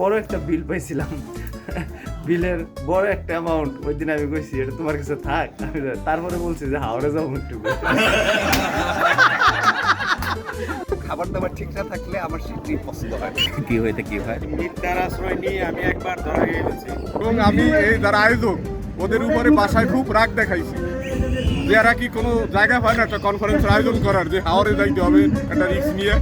বড় একটা বিল পাইছিলাম। বিলের বড় একটা অ্যামাউন্ট ওই দিন আমি কইছি এটা তোমার কাছে থাক। আমি তারপরে বলছি যে হাওড়ে যাও একটু খাবার দাবার ঠিক না থাকলে আমার সেই পছন্দ হয়। কি হইতে কি হয়? বিদ্যার আশ্রয় নিয়ে আমি একবার ধরা গিয়েছি এবং আমি এই যারা আয়োজক ওদের উপরে বাসায় খুব রাগ দেখাইছি। যে এরা কি কোনো জায়গা হয় না একটা কনফারেন্সের আয়োজন করার যে হাওড়ে যাইতে হবে একটা রিস্ক নিয়ে।